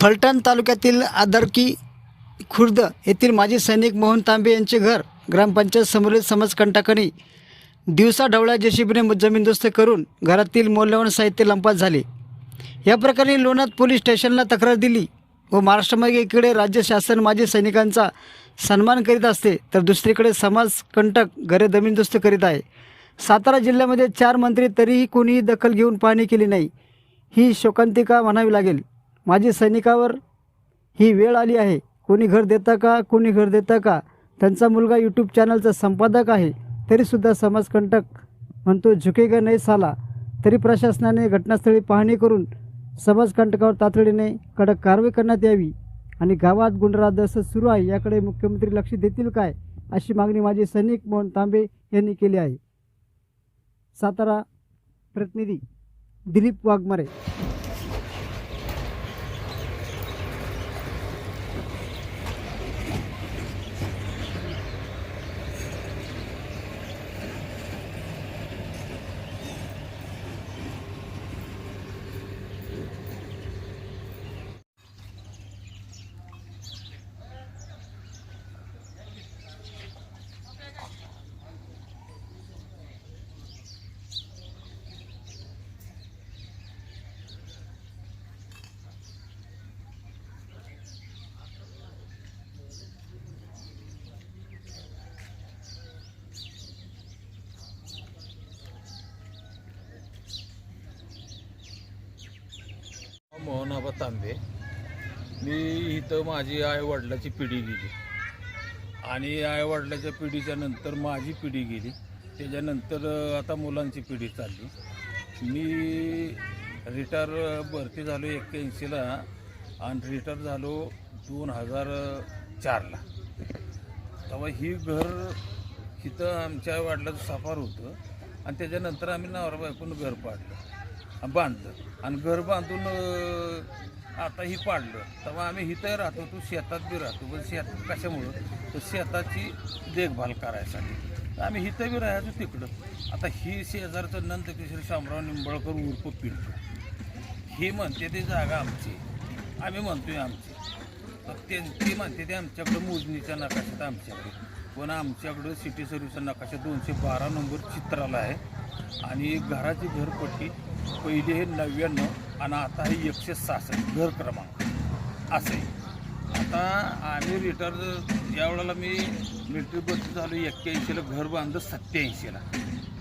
फलटण तालुक्यातील आदरकी खुर्द येथील माजी सैनिक मोहन तांबे यांचे घर ग्रामपंचायत समोरील समाजकंटकांनी दिवसा ढवळ्या जेसीबीने जमीनदोस्त करून घरातील मौल्यवान साहित्य लंपात झाले. या प्रकरणी लोणात पोलीस स्टेशनला तक्रार दिली व महाराष्ट्रामध्ये एकीकडे राज्य शासन माजी सैनिकांचा सन्मान करीत असते तर दुसरीकडे समाजकंटक घरे जमीनदोस्त करीत आहे. सातारा जिल्ह्यामध्ये चार मंत्री तरीही कोणीही दखल घेऊन पाहणी केली नाही. ही शोकांतिका म्हणावी लागेल. माझी सैनिकावर ही वेळ आली आहे. कोणी घर देता का कोणी घर देता का? त्यांचा मुलगा यूट्यूब चॅनलचा संपादक आहे. तरीसुद्धा समाजकंटक म्हणतो झुकेगा नाही साला? तरी प्रशासनाने घटनास्थळी पाहणी करून समाजकंटकावर तातडीने कडक कारवाई करण्यात यावी आणि गावात गुंडराज असं सुरू आहे. याकडे मुख्यमंत्री लक्ष देतील काय? अशी मागणी माझे सैनिक मोहन तांबे यांनी केली आहे. सातारा प्रतिनिधी दिलीप वाघमारे मोहनाबा तांबे. मी इथं माझी आई वडिलाची पिढी गेली. आणि आई वडिलाच्या पिढीच्या नंतर माझी पिढी गेली. त्याच्यानंतर आता मुलांची पिढी चालली. मी रिटायर भरती झालो एक्क्याऐंशीला आणि रिटायर झालो दोन हजार चारला. तेव्हा ही घर इथं आमच्या वाडलाचं साफार होतं. आणि त्याच्यानंतर आम्ही नवरा बायकून घर पाडलं. बांधलं. आणि घर बांधून आताही आता ही पाडलं. तेव्हा आम्ही इथं राहतो तू शेतात बी राहतो. पण शेतात कशामुळं? तर शेताची देखभाल करायसाठी. आम्ही इथं बी राहायचो तिकडं. आता ही शेजारचं नंदकिशोर शामराव निंबाळकर उर्फ पिंटू. ही म्हणते ती जागा आमची. आम्ही म्हणतोय आमची. तर ते ती म्हणते ते आमच्याकडं मोजणीच्या नकाशात आमच्याकडे. पण आमच्याकडं सिटी सर्व्हिसचा नकाशा दोनशे बारा नंबर चित्राला आहे. आणि घराची घरपट्टी पहिले हे नव्याण्णव आणि आता हे एकशे सहासष्ट घर क्रमांक. असं. आहे आता आम्ही रिटायर या वेळेला मी मिलिटरी भरती झालो एक्क्याऐंशीला घर बांधलं सत्याऐंशीला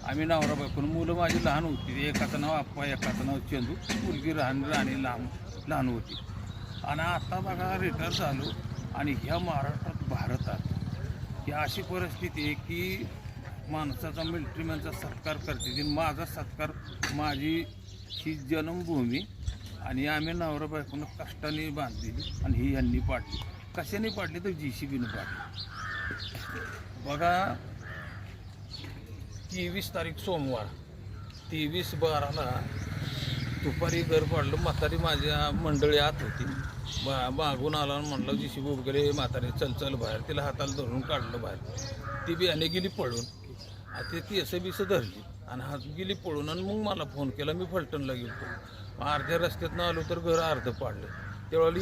आम्ही नवरा बायकोन मुलं माझी लहान होती एकाचं नाव आप्पा एकाचं नाव चंदू. मुलगी राहण राणी लहान लहान होती. आणि आता बघा रिटायर झालो आणि ह्या महाराष्ट्रात भारतात ही अशी परिस्थिती आहे की माणसाचा मिलिटरीमॅनचा सत्कार करते. माझा सत्कार माझी ही जन्मभूमी आणि आम्ही नवरा बायकोनं कष्टाने बांधलेली आणि ही यांनी पाडली. कशाने पाडली तर जी सी बीनं पाडली. बघा तेवीस तारीख सोमवार तेवीस बाराला दुपारी घर पाडलं म्हातारी माझ्या मंडळी आत होती. बा मागून आला म्हणलं जी शिबू वगैरे म्हातारी चल चल बाहेर. तिला हाताला धरून काढलं बाहेर. ती बियाणे गेली पळून. आता ती ती असं बिसं धरली. आणि हात गेली पळून आणि मग मला फोन केला मी फलटणला गेलो मग अर्ध्या रस्त्यातनं आलो तर घर अर्धं पाडलं. त्यावेळेला